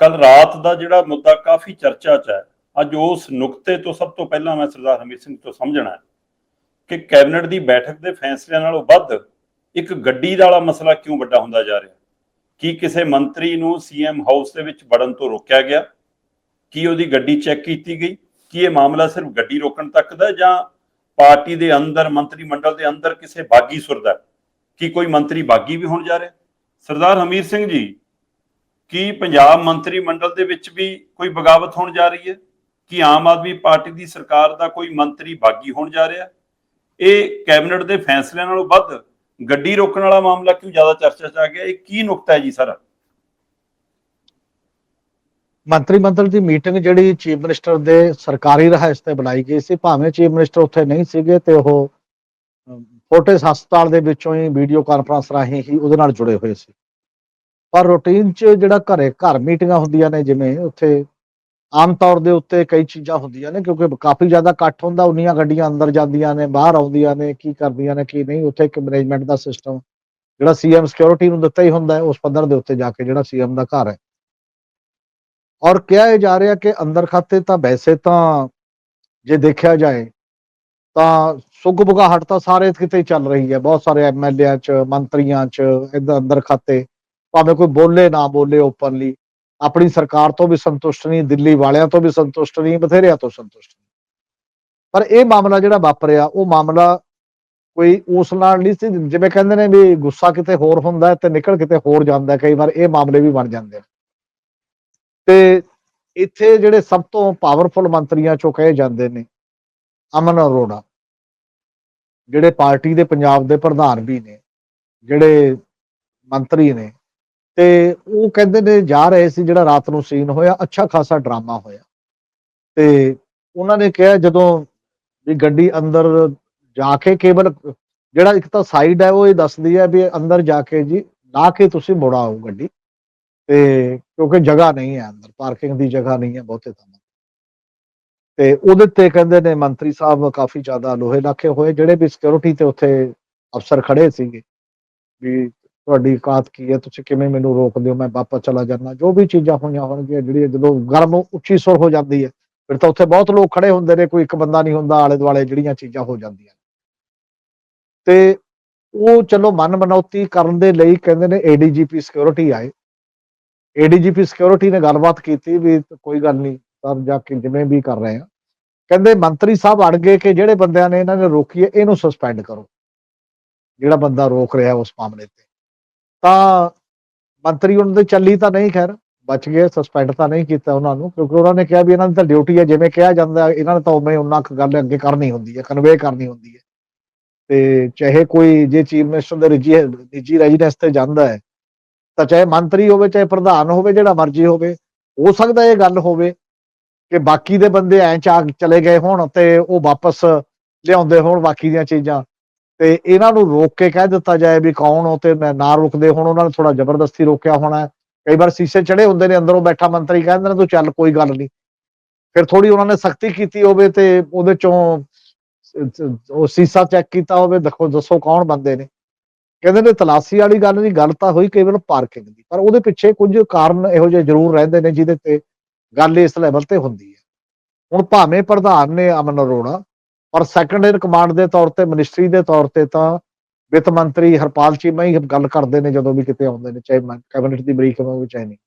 ਕੱਲ ਰਾਤ ਦਾ ਜਿਹੜਾ ਮੁੱਦਾ ਕਾਫੀ ਚਰਚਾ 'ਚ ਹੈ, ਅੱਜ ਉਸ ਨੁਕਤੇ ਤੋਂ ਸਭ ਤੋਂ ਪਹਿਲਾਂ ਮੈਂ ਸਰਦਾਰ ਹਮੀਰ ਸਿੰਘ ਤੋਂ ਸਮਝਣਾ ਹੈ ਕਿ ਕੈਬਨਿਟ ਦੀ ਬੈਠਕ ਦੇ ਫੈਸਲਿਆਂ ਨਾਲੋਂ ਵੱਧ ਇੱਕ ਗੱਡੀ ਦਾ ਵਾਲਾ ਮਸਲਾ ਕਿਉਂ ਵੱਡਾ ਹੁੰਦਾ ਜਾ ਰਿਹਾ? ਕੀ ਕਿਸੇ ਮੰਤਰੀ ਨੂੰ ਸੀਐਮ ਹਾਊਸ ਦੇ ਵਿੱਚ ਵੜਨ ਤੋਂ ਰੋਕਿਆ ਗਿਆ? ਕੀ ਉਹਦੀ ਗੱਡੀ ਚੈੱਕ ਕੀਤੀ ਗਈ? ਕੀ ਇਹ ਮਾਮਲਾ ਸਿਰਫ ਗੱਡੀ ਰੋਕਣ ਤੱਕ ਦਾ ਜਾਂ ਪਾਰਟੀ ਦੇ ਅੰਦਰ, ਮੰਤਰੀ ਮੰਡਲ ਦੇ ਅੰਦਰ ਕਿਸੇ ਬਾਗੀ ਸੁਰਦਾ ਕੀ ਕੋਈ ਮੰਤਰੀ ਬਾਗੀ ਵੀ ਹੋਣ ਜਾ ਰਿਹਾ? ਸਰਦਾਰ ਹਮੀਰ ਸਿੰਘ ਜੀ ਕੀ ਪੰਜਾਬ ਮੰਤਰੀ ਮੰਡਲ ਦੇ ਵਿੱਚ ਵੀ ਕੋਈ ਬਗਾਵਤ ਹੋਣ ਜਾ ਰਹੀ ਹੈ? ਕੀ ਆਮ ਆਦਮੀ ਪਾਰਟੀ ਦੀ ਸਰਕਾਰ ਦਾ ਕੋਈ ਮੰਤਰੀ ਬਾਗੀ ਹੋਣ ਜਾ ਰਿਹਾ? ਇਹ ਕੈਬਨਿਟ ਦੇ ਫੈਸਲਿਆਂ ਨਾਲੋਂ ਵੱਧ ਗੱਡੀ ਰੋਕਣ ਵਾਲਾ ਮਾਮਲਾ ਕਿਉਂ ਜ਼ਿਆਦਾ ਚਰਚਾ 'ਚ ਆ ਗਿਆ? ਇਹ ਕੀ ਨੁਕਤਾ ਹੈ ਜੀ ਸਰ? ਮੰਤਰੀ ਮੰਡਲ ਦੀ ਮੀਟਿੰਗ ਜਿਹੜੀ ਚੀਫ ਮਿਨਿਸਟਰ ਦੇ ਸਰਕਾਰੀ ਰਹਾਇਸ਼ ਤੇ ਬਣਾਈ ਗਈ ਸੀ ਭਾਵੇਂ ਚੀਫ ਮਿਨਿਸਟਰ ਉੱਥੇ ਨਹੀਂ ਸੀਗੇ ਤੇ ਉਹ ਅਮ, ਹਸਪਤਾਲ ਦੇ ਵਿੱਚੋਂ ਹੀ ਵੀਡੀਓ ਕਾਨਫਰੰਸ ਰਾਹੀਂ ਹੀ ਉਹਦੇ ਨਾਲ ਜੁੜੇ ਹੋਏ ਸੀ। ਪਰ ਰੂਟੀਨ 'ਚ ਜਿਹੜਾ ਘਰੇ ਘਰ ਮੀਟਿੰਗਾਂ ਹੁੰਦੀਆਂ ਨੇ, ਜਿਵੇਂ ਉੱਥੇ ਆਮ ਤੌਰ ਦੇ ਉੱਤੇ ਕਈ ਚੀਜ਼ਾਂ ਹੁੰਦੀਆਂ ਨੇ, ਕਿਉਂਕਿ ਕਾਫੀ ਜ਼ਿਆਦਾ ਇਕੱਠ ਹੁੰਦਾ, ਉਨੀਆਂ ਗੱਡੀਆਂ ਅੰਦਰ ਜਾਂਦੀਆਂ ਨੇ, ਬਾਹਰ ਆਉਂਦੀਆਂ ਨੇ, ਕੀ ਕਰਦੀਆਂ ਨੇ, ਕੀ ਨਹੀਂ, ਉੱਥੇ ਇੱਕ ਮੈਨੇਜਮੈਂਟ ਦਾ ਸਿਸਟਮ ਜਿਹੜਾ ਸੀਐਮ ਸਿਕਿਉਰਿਟੀ ਨੂੰ ਦਿੱਤਾ ਹੀ ਹੁੰਦਾ ਉਸ ਪੱਧਰ ਦੇ ਉੱਤੇ ਜਾ ਕੇ ਜਿਹੜਾ ਸੀਐਮ ਦਾ ਘਰ ਹੈ। ਔਰ ਕਿਹਾ ਇਹ ਜਾ ਰਿਹਾ ਕਿ ਅੰਦਰ ਖਾਤੇ ਤਾਂ ਵੈਸੇ ਤਾਂ ਜੇ ਦੇਖਿਆ ਜਾਏ ਤਾਂ ਸੁੱਗ ਬੁਗਾਹਟ ਤਾਂ ਸਾਰੇ ਕਿਤੇ ਚੱਲ ਰਹੀ ਹੈ, ਬਹੁਤ ਸਾਰੇ ਐਮਐਲਏਆਂ ਚ, ਮੰਤਰੀਆਂ ਚ ਇਦਾਂ ਅੰਦਰ ਖਾਤੇ ਭਾਵੇਂ ਕੋਈ ਬੋਲੇ ਨਾ ਬੋਲੇ ਓਪਨਲੀ ਆਪਣੀ ਸਰਕਾਰ ਤੋਂ ਵੀ ਸੰਤੁਸ਼ਟ ਨਹੀਂ, ਦਿੱਲੀ ਵਾਲਿਆਂ ਤੋਂ ਵੀ ਸੰਤੁਸ਼ਟ ਨਹੀਂ, ਬਥੇਰਿਆਂ ਤੋਂ ਸੰਤੁਸ਼ਟ ਨਹੀਂ। ਪਰ ਇਹ ਮਾਮਲਾ ਜਿਹੜਾ ਵਾਪਰਿਆ, ਉਹ ਮਾਮਲਾ ਕੋਈ ਉਸ ਨਾਲ ਨਹੀਂ ਸੀ, ਜਿਵੇਂ ਕਹਿੰਦੇ ਨੇ ਵੀ ਗੁੱਸਾ ਕਿਤੇ ਹੋਰ ਹੁੰਦਾ ਤੇ ਨਿਕਲ ਕਿਤੇ ਹੋਰ ਜਾਂਦਾ ਕਈ ਵਾਰ ਇਹ ਮਾਮਲੇ ਵੀ ਬਣ ਜਾਂਦੇ ਨੇ ਤੇ ਇੱਥੇ ਜਿਹੜੇ ਸਭ ਤੋਂ ਪਾਵਰਫੁਲ ਮੰਤਰੀਆਂ ਚੋਂ ਕਹੇ ਜਾਂਦੇ ਨੇ, ਅਮਨ ਅਰੋੜਾ, ਜਿਹੜੇ ਪਾਰਟੀ ਦੇ ਪੰਜਾਬ ਦੇ ਪ੍ਰਧਾਨ ਵੀ ਨੇ, ਜਿਹੜੇ ਮੰਤਰੀ ਨੇ ਤੇ ਉਹ ਕਹਿੰਦੇ ਨੇ ਜਾ ਰਹੇ ਸੀ ਜਿਹੜਾ ਰਾਤ ਨੂੰ ਸੀਨ ਹੋਇਆ, ਅੱਛਾ ਖਾਸਾ ਡਰਾਮਾ ਹੋਇਆ। ਤੇ ਉਹਨਾਂ ਨੇ ਕਿਹਾ ਜਦੋਂ ਵੀ ਗੱਡੀ ਅੰਦਰ ਜਾ ਕੇ ਕੇਵਲ ਜਿਹੜਾ ਇੱਕ ਤਾਂ ਸਾਈਡ ਹੈ, ਉਹ ਇਹ ਦੱਸਦੀ ਹੈ ਵੀ ਅੰਦਰ ਜਾ ਕੇ ਜੀ ਲਾ ਕੇ ਤੁਸੀਂ ਮੁੜਾਓ ਗੱਡੀ। ਤੇ ਕਿਉਂਕਿ ਜਗ੍ਹਾ ਨਹੀਂ ਹੈ ਅੰਦਰ ਪਾਰਕਿੰਗ ਦੀ ਜਗ੍ਹਾ ਨਹੀਂ ਹੈ ਬਹੁਤੇ ਥਾਵਾਂ ਤੇ ਉਹਦੇ ਤੇ ਕਹਿੰਦੇ ਨੇ ਮੰਤਰੀ ਸਾਹਿਬ ਕਾਫੀ ਜ਼ਿਆਦਾ ਲੋਹੇ ਲਾਖੇ ਹੋਏ, ਜਿਹੜੇ ਵੀ ਸਿਕਿਉਰਿਟੀ ਤੇ ਉੱਥੇ ਅਫਸਰ ਖੜੇ ਸੀਗੇ। ਵੀ ਤੁਹਾਡੀ ਔਕਾਤ ਕੀ ਹੈ? ਤੁਸੀਂ ਕਿਵੇਂ ਮੈਨੂੰ ਰੋਕਦੇ ਹੋ? ਮੈਂ ਵਾਪਸ ਚਲਾ ਜਾਣਾ ਜੋ ਵੀ ਚੀਜ਼ਾਂ ਹੋਈਆਂ ਹੋਣਗੀਆਂ, ਜਿਹੜੀਆਂ ਜਦੋਂ ਗਰਮ ਉੱਚੀ ਸੁਰ ਹੋ ਜਾਂਦੀ ਹੈ, ਫਿਰ ਤਾਂ ਉੱਥੇ ਬਹੁਤ ਲੋਕ ਖੜੇ ਹੁੰਦੇ ਨੇ, ਕੋਈ ਇੱਕ ਬੰਦਾ ਨਹੀਂ ਹੁੰਦਾ ਆਲੇ ਦੁਆਲੇ ਜਿਹੜੀਆਂ ਚੀਜ਼ਾਂ ਹੋ ਜਾਂਦੀਆਂ ਤੇ ਉਹ ਚਲੋ ਮਨ ਮਨੌਤੀ ਕਰਨ ਦੇ ਲਈ ਕਹਿੰਦੇ ਨੇ ਏਡੀਜੀਪੀ ਸਿਕਿਉਰਿਟੀ ਆਏ। ਏਡੀਜੀਪੀ ਸਿਕਿਉਰਿਟੀ ਨੇ ਗੱਲਬਾਤ ਕੀਤੀ ਵੀ ਕੋਈ ਗੱਲ ਨਹੀਂ, ਸਰ ਜਾ ਕੇ ਜਿਵੇਂ ਵੀ ਕਰ ਰਹੇ ਆ। ਕਹਿੰਦੇ ਮੰਤਰੀ ਸਾਹਿਬ ਅੜ ਗਏ ਕਿ ਜਿਹੜੇ ਬੰਦਿਆਂ ਨੇ ਇਹਨਾਂ ਨੇ ਰੋਕੀ ਹੈ, ਇਹਨੂੰ ਸਸਪੈਂਡ ਕਰੋ। ਜਿਹੜਾ ਬੰਦਾ ਰੋਕ ਰਿਹਾ ਉਸ ਮਾਮਲੇ ਤੇ। ਤਾਂ ਮੰਤਰੀ ਉਹਨਾਂ ਦੇ ਚੱਲੀ ਤਾਂ ਨਹੀਂ, ਖੈਰ, ਬਚ ਗਏ ਸਸਪੈਂਡ ਤਾਂ ਨਹੀਂ ਕੀਤਾ ਉਹਨਾਂ ਨੂੰ, ਕਿਉਂਕਿ ਉਹਨਾਂ ਨੇ ਕਿਹਾ ਵੀ ਇਹਨਾਂ ਦੀ ਤਾਂ ਡਿਊਟੀ ਹੈ, ਜਿਵੇਂ ਕਿਹਾ ਜਾਂਦਾ, ਇਹਨਾਂ ਨੇ ਤਾਂ ਉਵੇਂ ਉਹਨਾਂ ਕੁ ਗੱਲ ਅੱਗੇ ਕਰਨੀ ਹੁੰਦੀ ਹੈ ਕਨਵੇ ਕਰਨੀ ਹੁੰਦੀ ਹੈ। ਤੇ ਚਾਹੇ ਕੋਈ, ਜੇ ਚੀਫ ਮਿਨਿਸਟਰ ਦੇ ਨਿੱਜੀ ਨਿੱਜੀ ਰੈਜ਼ੀਡੈਂਸ ਤੇ ਜਾਂਦਾ ਹੈ, ਤਾਂ ਚਾਹੇ ਮੰਤਰੀ ਹੋਵੇ, ਚਾਹੇ ਪ੍ਰਧਾਨ ਹੋਵੇ, ਜਿਹੜਾ ਮਰਜ਼ੀ ਹੋਵੇ, ਹੋ ਸਕਦਾ ਇਹ ਗੱਲ ਹੋਵੇ ਕਿ ਬਾਕੀ ਦੇ ਬੰਦੇ ਐਂ ਚਾ ਚਲੇ ਗਏ ਹੋਣ ਤੇ ਉਹ ਵਾਪਸ ਲਿਆਉਂਦੇ ਹੋਣ ਬਾਕੀ ਦੀਆਂ ਚੀਜ਼ਾਂ। ਤੇ ਇਹਨਾਂ ਨੂੰ ਰੋਕ ਕੇ ਕਹਿ ਦਿੱਤਾ ਜਾਏ ਵੀ ਕੌਣ ਹੋ ਤੇ ਮੈਂ ਨਾ ਰੁਕਦੇ, ਹੁਣ ਉਹਨਾਂ ਨੇ ਥੋੜਾ ਜ਼ਬਰਦਸਤੀ ਰੋਕਿਆ ਹੋਣਾ ਕਈ ਵਾਰ ਸੀਸੇ ਚੜੇ ਹੁੰਦੇ ਨੇ, ਅੰਦਰੋਂ ਬੈਠਾ ਮੰਤਰੀ ਕਹਿੰਦੇ ਨੇ, ਤੂੰ ਚੱਲ, ਕੋਈ ਗੱਲ ਨਹੀਂ। ਫਿਰ ਥੋੜੀ ਉਹਨਾਂ ਨੇ ਸਖਤੀ ਕੀਤੀ ਹੋਵੇ ਤੇ ਉਹਦੇ ਚੋਂ ਉਹ ਸੀਸਾ ਚੈੱਕ ਕੀਤਾ ਹੋਵੇ, ਦੇਖੋ, ਦੱਸੋ ਕੌਣ ਬੰਦੇ ਨੇ। ਕਹਿੰਦੇ ਨੇ, ਤਲਾਸੀ ਵਾਲੀ ਗੱਲ ਨਹੀਂ, ਗੱਲ ਤਾਂ ਹੋਈ ਕੇਵਲ ਪਾਰਕਿੰਗ ਦੀ, ਪਰ ਉਹਦੇ ਪਿੱਛੇ ਕੁਝ ਕਾਰਨ ਇਹੋ ਜਿਹੇ ਜ਼ਰੂਰ ਰਹਿੰਦੇ ਨੇ ਜਿਹਦੇ ਤੇ ਗੱਲ ਇਸ ਲੈਵਲ ਤੇ ਹੁੰਦੀ ਹੈ। ਹੁਣ ਭਾਵੇਂ ਪ੍ਰਧਾਨ ਨੇ ਅਮਨ ਅਰੋੜਾ ਔਰ ਸੈਕੰਡ ਇਨ ਕਮਾਂਡ ਦੇ ਤੌਰ ਤੇ ਮਿਨਿਸਟਰੀ ਦੇ ਤੌਰ ਤੇ ਤਾਂ ਵਿੱਤ ਮੰਤਰੀ ਹਰਪਾਲ ਚੀਮਾ ਹੀ ਗੱਲ ਕਰਦੇ ਨੇ ਜਦੋਂ ਵੀ ਕਿਤੇ ਆਉਂਦੇ ਨੇ, ਚਾਹੇ ਕੈਬਨਿਟ ਦੀ ਬਰੀਕ ਹੋਵੇ ਚਾਹੇ ਨਹੀਂ।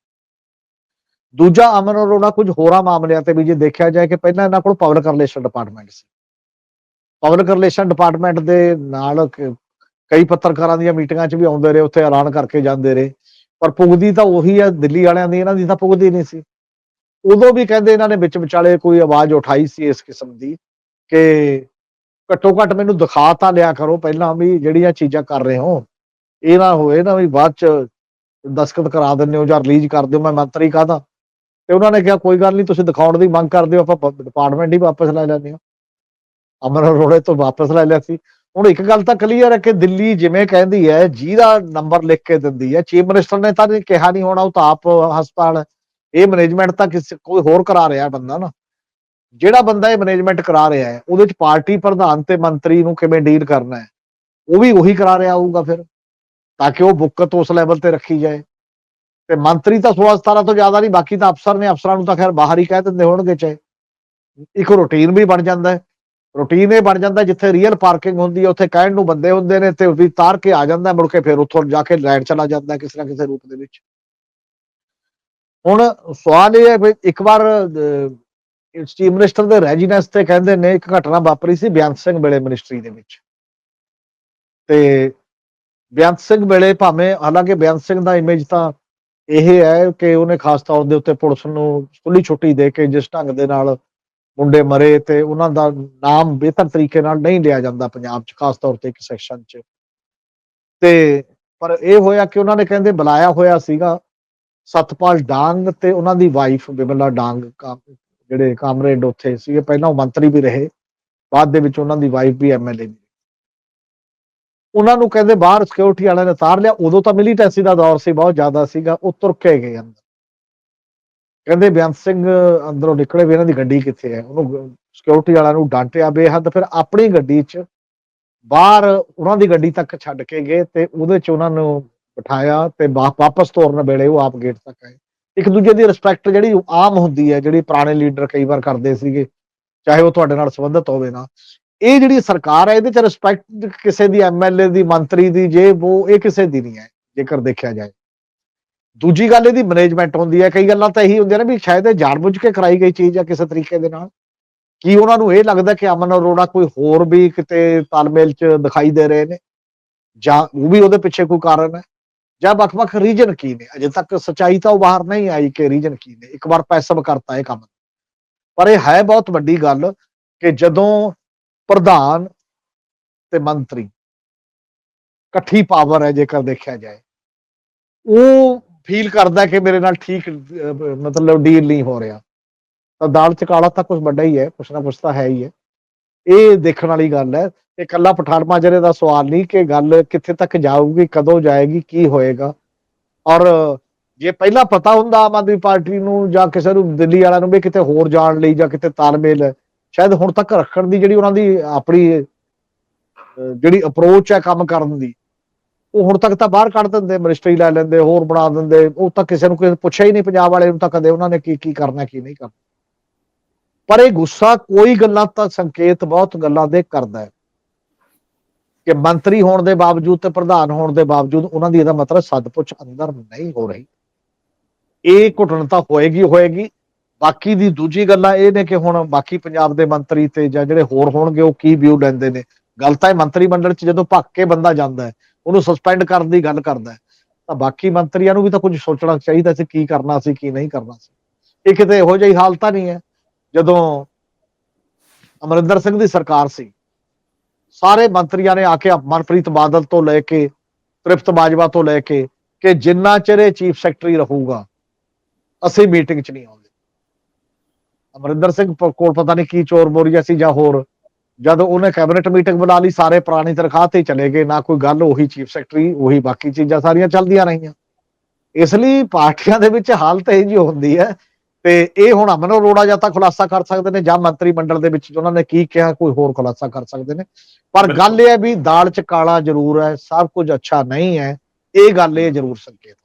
ਦੂਜਾ ਅਮਨ ਅਰੋੜਾ ਕੁਝ ਹੋਰਾਂ ਮਾਮਲਿਆਂ ਤੇ ਵੀ ਜੇ ਦੇਖਿਆ ਜਾਏ ਕਿ ਪਹਿਲਾਂ ਇਹਨਾਂ ਕੋਲ ਪਬਲਿਕ ਰਿਲੇਸ਼ਨ ਡਿਪਾਰਟਮੈਂਟ ਸੀ। ਪਬਲਿਕ ਰਿਲੇਸ਼ਨ ਡਿਪਾਰਟਮੈਂਟ ਦੇ ਨਾਲ ਕਈ ਪੱਤਰਕਾਰਾਂ ਦੀਆਂ ਮੀਟਿੰਗਾਂ 'ਚ ਵੀ ਆਉਂਦੇ ਰਹੇ, ਉੱਥੇ ਐਲਾਨ ਕਰਕੇ ਜਾਂਦੇ ਰਹੇ। ਪਰ ਪੁੱਗਦੀ ਤਾਂ ਉਹੀ ਆ, ਦਿੱਲੀ ਵਾਲਿਆਂ ਦੀ, ਇਹਨਾਂ ਦੀ ਤਾਂ ਪੁੱਗਦੀ ਨਹੀਂ ਸੀ। ਉਦੋਂ ਵੀ ਕਹਿੰਦੇ ਇਹਨਾਂ ਨੇ ਵਿੱਚ ਵਿਚਾਲੇ ਕੋਈ ਆਵਾਜ਼ ਉਠਾਈ ਸੀ ਇਸ ਕਿਸਮ ਦੀ। ਕਿ ਘੱਟੋ ਘੱਟ ਮੈਨੂੰ ਦਿਖਾ ਤਾਂ ਲਿਆ ਕਰੋ ਪਹਿਲਾਂ ਵੀ ਜਿਹੜੀਆਂ ਚੀਜ਼ਾਂ ਕਰ ਰਹੇ ਹੋ। ਇਹ ਨਾ ਹੋਏ ਨਾ ਵੀ ਬਾਅਦ ਚ ਦਸਖਤ ਕਰਾ ਦਿੰਦੇ ਹੋ ਜਾਂ ਰਿਲੀਜ਼ ਕਰ ਦਿਓ, ਮੈਂ ਮੰਤਰੀ ਕਾਹਦਾ? ਤੇ ਉਹਨਾਂ ਨੇ ਕਿਹਾ, ਕੋਈ ਗੱਲ ਨਹੀਂ, ਤੁਸੀਂ ਦਿਖਾਉਣ ਦੀ ਮੰਗ ਕਰਦੇ ਹੋ, ਆਪਾਂ ਡਿਪਾਰਟਮੈਂਟ ਹੀ ਵਾਪਸ ਲੈ ਲੈਂਦੇ ਹਾਂ। ਅਮਰ ਅਰੋੜੇ ਤੋਂ ਵਾਪਸ ਲੈ ਲਿਆ ਸੀ। ਹੁਣ ਇੱਕ ਗੱਲ ਤਾਂ ਕਲੀਅਰ ਹੈ ਕਿ ਦਿੱਲੀ ਜਿਵੇਂ ਕਹਿੰਦੀ ਹੈ ਜਿਹਦਾ ਨੰਬਰ ਲਿਖ ਕੇ ਦਿੰਦੀ ਹੈ। ਚੀਫ ਮਿਨਿਸਟਰ ਨੇ ਤਾਂ ਕਿਹਾ ਨਹੀਂ ਹੋਣਾ, ਉਹ ਤਾਂ ਆਪ ਹਸਪਤਾਲ, ਇਹ ਮੈਨੇਜਮੈਂਟ ਤਾਂ ਕਿਸੇ, ਕੋਈ ਹੋਰ ਕਰਾ ਰਿਹਾ ਬੰਦਾ ਨਾ। ਜਿਹੜਾ ਬੰਦਾ ਇਹ ਮੈਨੇਜਮੈਂਟ ਕਰਾ ਰਿਹਾ ਹੈ, ਉਹਦੇ ਚ ਪਾਰਟੀ ਪ੍ਰਧਾਨ ਤੇ ਮੰਤਰੀ ਨੂੰ ਕਿਵੇਂ ਡੀਲ ਕਰਨਾ ਹੈ, ਉਹ ਵੀ ਉਹੀ ਕਰਾ ਰਿਹਾ ਹੋਊਗਾ ਫਿਰ, ਤਾਂ ਕਿ ਉਹ ਬੁੱਕਤ ਉਸ ਲੈਵਲ ਤੇ ਰੱਖੀ ਜਾਏ। ਤੇ ਮੰਤਰੀ ਤਾਂ 16 17 ਤੋਂ ਜ਼ਿਆਦਾ ਨਹੀਂ, ਬਾਕੀ ਤਾਂ ਅਫਸਰ ਨੇ, ਅਫਸਰਾਂ ਨੂੰ ਤਾਂ ਖੈਰ ਬਾਹਰ ਹੀ ਕਹਿ ਦਿੰਦੇ ਹੋਣਗੇ ਚਾਹੇ। ਇੱਕ ਰੂਟੀਨ ਵੀ ਬਣ ਜਾਂਦਾ ਹੈ। ਰੂਟੀਨ ਇਹ ਬਣ ਜਾਂਦਾ ਜਿੱਥੇ ਰੀਅਲ ਪਾਰਕਿੰਗ ਹੁੰਦੀ ਹੈ, ਉੱਥੇ ਕਹਿਣ ਨੂੰ ਬੰਦੇ ਹੁੰਦੇ ਨੇ ਤੇ ਵੀ ਤਾਰ ਕੇ ਆ ਜਾਂਦਾ ਮੁੜ ਕੇ ਫਿਰ ਉੱਥੋਂ ਜਾ ਕੇ ਲੈਣ ਚਲਾ ਜਾਂਦਾ ਕਿਸੇ ਨਾ ਕਿਸੇ ਰੂਪ ਦੇ ਵਿੱਚ। ਹੁਣ ਸਵਾਲ ਇਹ ਹੈ ਵੀ ਇੱਕ ਵਾਰ ਚੀਫ ਮਿਨਿਸਟਰ ਦੇ ਰੈਜੀਨੈਂਸ ਤੇ ਕਹਿੰਦੇ ਨੇ ਇੱਕ ਘਟਨਾ ਵਾਪਰੀ ਸੀ ਬਿਆੰਤ ਸਿੰਘ ਵੇਲੇ ਮਿਨਿਸਟਰੀ ਦੇ ਵਿੱਚ। ਤੇ ਬਿਆੰਤ ਸਿੰਘ ਵੇਲੇ ਭਾਵੇਂ ਹਾਲਾਂਕਿ ਬਿਆੰਤ ਸਿੰਘ ਦਾ ਇਮੇਜ ਤਾਂ ਇਹ ਹੈ ਕਿ ਉਹਨੇ ਖਾਸ ਤੌਰ ਦੇ ਉੱਤੇ ਪੁਲਿਸ ਨੂੰ ਖੁੱਲੀ ਛੁੱਟੀ ਦੇ ਕੇ ਜਿਸ ਢੰਗ ਦੇ ਨਾਲ ਮੁੰਡੇ ਮਰੇ ਤੇ ਉਹਨਾਂ ਦਾ ਨਾਮ ਬਿਹਤਰ ਤਰੀਕੇ ਨਾਲ ਨਹੀਂ ਲਿਆ ਜਾਂਦਾ ਪੰਜਾਬ 'ਚ, ਖਾਸ ਤੌਰ ਤੇ ਇੱਕ ਸੈਕਸ਼ਨ 'ਚ। ਤੇ ਪਰ ਇਹ ਹੋਇਆ ਕਿ ਉਹਨਾਂ ਨੇ ਕਹਿੰਦੇ ਬੁਲਾਇਆ ਹੋਇਆ ਸੀਗਾ ਸਤਪਾਲ ਡਾਂਗ ਤੇ ਉਹਨਾਂ ਦੀ ਵਾਈਫ ਬਿਮਲਾ ਡਾਂਗ ਜਿਹੜੇ ਕਾਮਰੇਡ ਉੱਥੇ ਸੀਗੇ, ਪਹਿਲਾਂ ਉਹ ਮੰਤਰੀ ਵੀ ਰਹੇ, ਬਾਅਦ ਦੇ ਵਿੱਚ ਉਹਨਾਂ ਦੀ ਵਾਈਫ ਵੀ ਐਮਐਲਏ ਵੀ ਉਹਨਾਂ ਨੂੰ ਕਹਿੰਦੇ ਬਾਹਰ ਸਿਕਿਉਰਿਟੀ ਵਾਲਿਆਂ ਨੇ ਤਾਰ ਲਿਆ, ਉਦੋਂ ਤਾਂ ਮਿਲੀਟੈਂਸੀ ਦਾ ਦੌਰ ਸੀ, ਬਹੁਤ ਜ਼ਿਆਦਾ ਸੀਗਾ, ਉਹ ਤੁਰ ਕੇ ਗਏ ਅੰਦਰ। ਕਹਿੰਦੇ ਬੇਅੰਤ ਸਿੰਘ ਅੰਦਰੋਂ ਨਿਕਲੇ ਵੀ ਇਹਨਾਂ ਦੀ ਗੱਡੀ ਕਿੱਥੇ ਹੈ? ਉਹਨੂੰ ਸਿਕਿਉਰਿਟੀ ਵਾਲਿਆਂ ਨੂੰ ਡਾਂਟਿਆ ਬੇਹੱਦ, ਫਿਰ ਆਪਣੀ ਗੱਡੀ 'ਚ ਬਾਹਰ ਉਹਨਾਂ ਦੀ ਗੱਡੀ ਤੱਕ ਛੱਡ ਕੇ ਗਏ ਤੇ ਉਹਦੇ 'ਚ ਉਹਨਾਂ ਨੂੰ ਬਿਠਾਇਆ ਤੇ ਵਾ- ਵਾਪਸ ਤੋਰਨ ਵੇਲੇ ਉਹ ਆਪ ਗੇਟ ਤੱਕ ਆਏ। ਇੱਕ ਦੂਜੇ ਦੀ ਰਿਸਪੈਕਟ ਜਿਹੜੀ ਆਮ ਹੁੰਦੀ ਹੈ, ਜਿਹੜੀ ਪੁਰਾਣੇ ਲੀਡਰ ਕਈ ਵਾਰ ਕਰਦੇ ਸੀਗੇ, ਚਾਹੇ ਉਹ ਤੁਹਾਡੇ ਨਾਲ ਸੰਬੰਧਿਤ ਹੋਵੇ ਨਾ। ਇਹ ਜਿਹੜੀ ਸਰਕਾਰ ਹੈ, ਇਹਦੇ ਚ ਰਿਸਪੈਕਟ ਕਿਸੇ ਦੀ ਐਮਐਲਏ ਦੀ, ਮੰਤਰੀ ਦੀ, ਜੇ ਉਹ ਇਹ ਕਿਸੇ ਦੀ ਨਹੀਂ ਹੈ, ਜੇਕਰ ਦੇਖਿਆ ਜਾਏ। ਦੂਜੀ ਗੱਲ ਇਹਦੀ ਮੈਨੇਜਮੈਂਟ ਹੁੰਦੀ ਹੈ, ਕਈ ਗੱਲਾਂ ਤਾਂ ਇਹੀ ਹੁੰਦੀਆਂ ਨੇ ਵੀ ਸ਼ਾਇਦ ਇਹ ਜਾਣਬੁੱਝ ਕੇ ਕਰਾਈ ਗਈ ਚੀਜ਼ ਹੈ ਕਿਸੇ ਤਰੀਕੇ ਦੇ ਨਾਲ। ਕੀ ਉਹਨਾਂ ਨੂੰ ਇਹ ਲੱਗਦਾ ਕਿ ਅਮਨ ਅਰੋੜਾ ਕੋਈ ਹੋਰ ਵੀ ਕਿਤੇ ਤਾਲਮੇਲ ਚ ਦਿਖਾਈ ਦੇ ਰਹੇ ਨੇ? ਜਾਂ ਉਹ ਵੀ ਉਹਦੇ ਪਿੱਛੇ ਕੋਈ ਕਾਰਨ ਹੈ? ਜਾਂ ਵੱਖ-ਵੱਖ ਰੀਜਨ ਕੀ ਨੇ? ਅਜੇ ਤੱਕ ਸਚਾਈ ਤਾਂ ਉਹ ਬਾਹਰ ਨਹੀਂ ਆਈ ਕਿ ਰੀਜਨ ਕੀ ਨੇ। ਇੱਕ ਵਾਰ ਪੈਸਬ ਕਰਤਾ ਇਹ ਕੰਮ। ਪਰ ਇਹ ਹੈ ਬਹੁਤ ਵੱਡੀ ਗੱਲ ਕਿ ਜਦੋਂ ਪ੍ਰਧਾਨ ਤੇ ਮੰਤਰੀ ਇਕੱਠੀ ਪਾਵਰ ਹੈ, ਜੇਕਰ ਦੇਖਿਆ ਜਾਏ, ਉਹ ਫੀਲ ਕਰਦਾ ਕਿ ਮੇਰੇ ਨਾਲ ਠੀਕ ਮਤਲਬ ਡੀਲ ਨਹੀਂ ਹੋ ਰਿਹਾ। ਤਾਂ ਦਾਲ ਚ ਕਾਲਾ ਤਾਂ ਕੁਝ ਵੱਡਾ ਹੀ ਹੈ, ਕੁਛ ਨਾ ਕੁਛ ਤਾਂ ਹੈ ਹੀ ਹੈ। ਇਹ ਦੇਖਣ ਵਾਲੀ ਗੱਲ ਹੈ ਇਹ ਕੱਲਾ ਪਠਾਨ ਮਾਜਰੇ ਦਾ ਸਵਾਲ ਨਹੀਂ ਕਿ ਗੱਲ ਕਿੱਥੇ ਤੱਕ ਜਾਊਗੀ, ਕਦੋਂ ਜਾਏਗੀ, ਕੀ ਹੋਏਗਾ। ਔਰ ਜੇ ਪਹਿਲਾਂ ਪਤਾ ਹੁੰਦਾ ਆਮ ਆਦਮੀ ਪਾਰਟੀ ਨੂੰ ਜਾਂ ਕਿਸੇ ਨੂੰ ਦਿੱਲੀ ਵਾਲਿਆਂ ਨੂੰ ਵੀ ਕਿਤੇ ਹੋਰ ਜਾਣ ਲਈ ਜਾਂ ਕਿਤੇ ਤਾਲਮੇਲ ਹੈ, ਸ਼ਾਇਦ ਹੁਣ ਤੱਕ ਰੱਖਣ ਦੀ ਜਿਹੜੀ ਉਹਨਾਂ ਦੀ ਆਪਣੀ ਜਿਹੜੀ ਅਪਰੋਚ ਹੈ ਕੰਮ ਕਰਨ ਦੀ, ਉਹ ਹੁਣ ਤੱਕ ਤਾਂ ਬਾਹਰ ਕੱਢ ਦਿੰਦੇ ਮਿਨਿਸਟਰੀ ਲੈ ਲੈਂਦੇ, ਹੋਰ ਬਣਾ ਦਿੰਦੇ, ਉਹ ਤਾਂ ਕਿਸੇ ਨੂੰ ਕਿਸੇ ਪੁੱਛਿਆ ਹੀ ਨਹੀਂ ਪੰਜਾਬ ਵਾਲੇ ਨੂੰ ਤਾਂ ਕਦੇ ਉਹਨਾਂ ਨੇ ਕੀ ਕੀ ਕਰਨਾ, ਕੀ ਨਹੀਂ ਕਰਨਾ। ਪਰ ਇਹ ਗੁੱਸਾ ਕੋਈ ਗੱਲਾਂ ਤਾਂ ਸੰਕੇਤ ਬਹੁਤ ਗੱਲਾਂ ਦੇ ਕਰਦਾ ਹੈ। ਕਿ ਮੰਤਰੀ ਹੋਣ ਦੇ ਬਾਵਜੂਦ ਤੇ ਪ੍ਰਧਾਨ ਹੋਣ ਦੇ ਬਾਵਜੂਦ ਉਹਨਾਂ ਦੀ ਇਹਦਾ ਮਤਲਬ ਸਦਪੁੱਛ ਅੰਦਰ ਨਹੀਂ ਹੋ ਰਹੀ। ਇਹ ਘੁਟਣ ਤਾਂ ਹੋਏਗੀ ਹੋਏਗੀ। ਬਾਕੀ ਦੀ ਦੂਜੀ ਗੱਲਾਂ ਇਹ ਨੇ ਕਿ ਹੁਣ ਬਾਕੀ ਪੰਜਾਬ ਦੇ ਮੰਤਰੀ ਤੇ ਜਾਂ ਜਿਹੜੇ ਹੋਰ ਹੋਣਗੇ ਉਹ ਕੀ ਵਿਊ ਲੈਂਦੇ ਨੇ। ਗੱਲ ਤਾਂ ਇਹ ਮੰਤਰੀ ਮੰਡਲ 'ਚ ਜਦੋਂ ਭੱਕ ਕੇ ਬੰਦਾ ਜਾਂਦਾ ਹੈ, ਉਹਨੂੰ ਸਸਪੈਂਡ ਕਰਨ ਦੀ ਗੱਲ ਕਰਦਾ ਹੈ। ਤਾਂ ਬਾਕੀ ਮੰਤਰੀਆਂ ਨੂੰ ਵੀ ਤਾਂ ਕੁਝ ਸੋਚਣਾ ਚਾਹੀਦਾ ਸੀ ਕੀ ਕਰਨਾ ਸੀ, ਕੀ ਨਹੀਂ ਕਰਨਾ ਸੀ। ਇਹ ਕਿਤੇ ਇਹੋ ਜਿਹੀ ਹਾਲਤ ਤਾਂ ਨਹੀਂ ਹੈ। ਜਦੋਂ ਅਮਰਿੰਦਰ ਸਿੰਘ ਦੀ ਸਰਕਾਰ ਸੀ, ਸਾਰੇ ਮੰਤਰੀਆਂ ਨੇ ਆ ਕੇ ਮਨਪ੍ਰੀਤ ਬਾਦਲ ਤੋਂ ਲੈ ਕੇ, ਤ੍ਰਿਪਤ ਬਾਜਵਾ ਤੋਂ ਲੈ ਕੇ ਕਿ ਜਿੰਨਾ ਚਿਰ ਇਹ ਚੀਫ ਸੈਕਟਰੀ ਰਹੂਗਾ, ਅਸੀਂ ਮੀਟਿੰਗ 'ਚ ਨਹੀਂ ਆਉਂਦੇ। ਅਮਰਿੰਦਰ ਸਿੰਘ ਕੋਲ ਪਤਾ ਨਹੀਂ ਕੀ ਚੋਰ ਮੋਰੀਆ ਸੀ ਜਾਂ ਹੋਰ, ਜਦੋਂ ਉਹਨੇ ਕੈਬਨਿਟ ਮੀਟਿੰਗ ਬੁਲਾ ਲਈ, ਸਾਰੇ ਪੁਰਾਣੀ ਤਨਖਾਹ ਤੇ ਚਲੇ ਗਏ, ਨਾ ਕੋਈ ਗੱਲ, ਉਹੀ ਚੀਫ ਸੈਕਟਰੀ, ਉਹੀ ਬਾਕੀ ਚੀਜ਼ਾਂ ਸਾਰੀਆਂ ਚੱਲਦੀਆਂ ਰਹੀਆਂ। ਇਸ ਲਈ ਪਾਰਟੀਆਂ ਦੇ ਵਿੱਚ ਹਾਲਤ ਇਹ ਜੀ ਹੁੰਦੀ ਹੈ ਤੇ ਇਹ ਹੁਣ ਅਮਨ ਅਰੋੜਾ ਜਾਂ ਤਾਂ ਖੁਲਾਸਾ ਕਰ ਸਕਦੇ ਨੇ ਜਾਂ ਮੰਤਰੀ ਮੰਡਲ ਦੇ ਵਿੱਚ ਉਹਨਾਂ ਨੇ ਕੀ ਕਿਹਾ ਕੋਈ ਹੋਰ ਖੁਲਾਸਾ ਕਰ ਸਕਦੇ ਨੇ। ਪਰ ਗੱਲ ਇਹ ਹੈ ਵੀ ਦਾਲ ਚ ਕਾਲਾ ਜ਼ਰੂਰ ਹੈ ਸਭ ਕੁਝ ਅੱਛਾ ਨਹੀਂ ਹੈ ਇਹ ਗੱਲ ਇਹ ਜ਼ਰੂਰ ਸੰਕੇਤ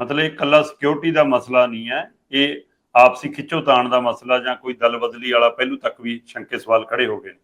ਮਤਲਬ ਇਹ ਕੱਲਾ ਸਿਕਿਉਰਿਟੀ ਦਾ ਮਸਲਾ ਨਹੀਂ ਹੈ ਇਹ ਆਪਸੀ ਖਿੱਚੋਤਾਣ ਦਾ ਮਸਲਾ ਜਾਂ ਕੋਈ ਦਲ ਬਦਲੀ ਵਾਲਾ ਪਹਿਲੂ ਤੱਕ ਵੀ ਸ਼ੰਕੇ ਸਵਾਲ ਖੜੇ ਹੋ ਗਏ